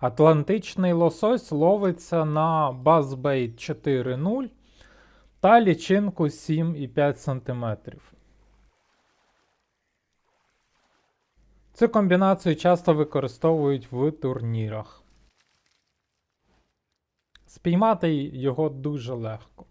Атлантичний лосось ловиться на Buzzbait 4.0 та лічинку 7,5 см. Цю комбінацію часто використовують в турнірах. Спіймати його дуже легко.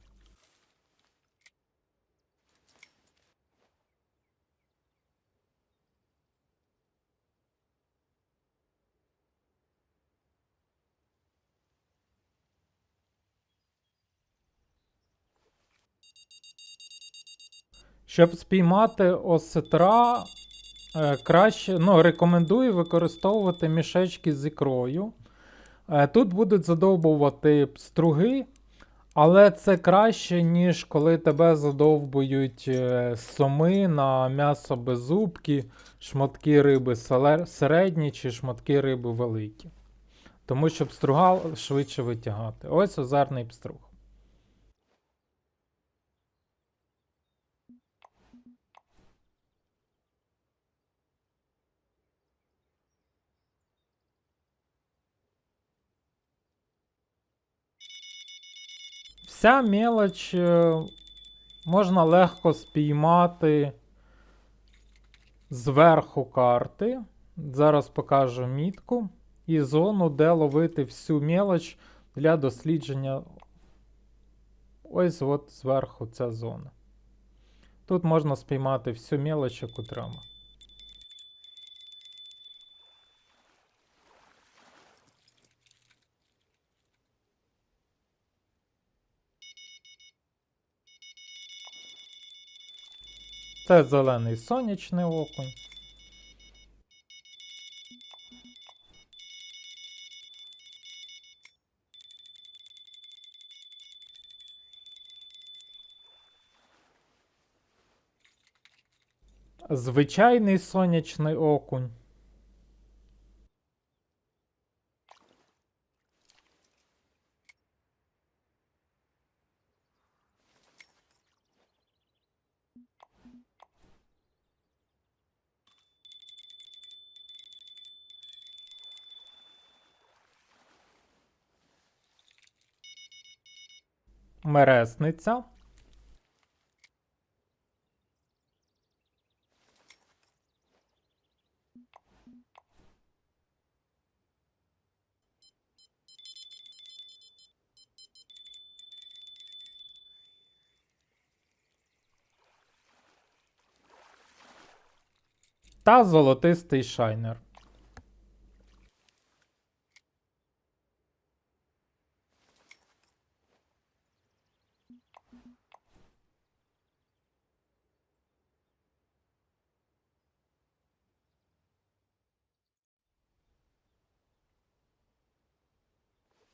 Щоб спіймати осетра, е, краще, ну, рекомендую використовувати мішечки з ікрою. Е, Тут будуть задовбувати струги, але це краще, ніж коли тебе задовбують е, соми на м'ясо без зубки, шматки риби середні чи шматки риби великі. Тому щоб струга швидше витягати. Ось озерний пструг. Вся мелоч е, можна легко спіймати зверху карти. Зараз покажу мітку і зону, де ловити всю мелоч для дослідження. Ось от зверху ця зона. Тут можна спіймати всю мелоч, яку треба. Це зелений сонячний окунь. Звичайний сонячний окунь. Мересниця. Та золотистий шайнер. Mm-hmm.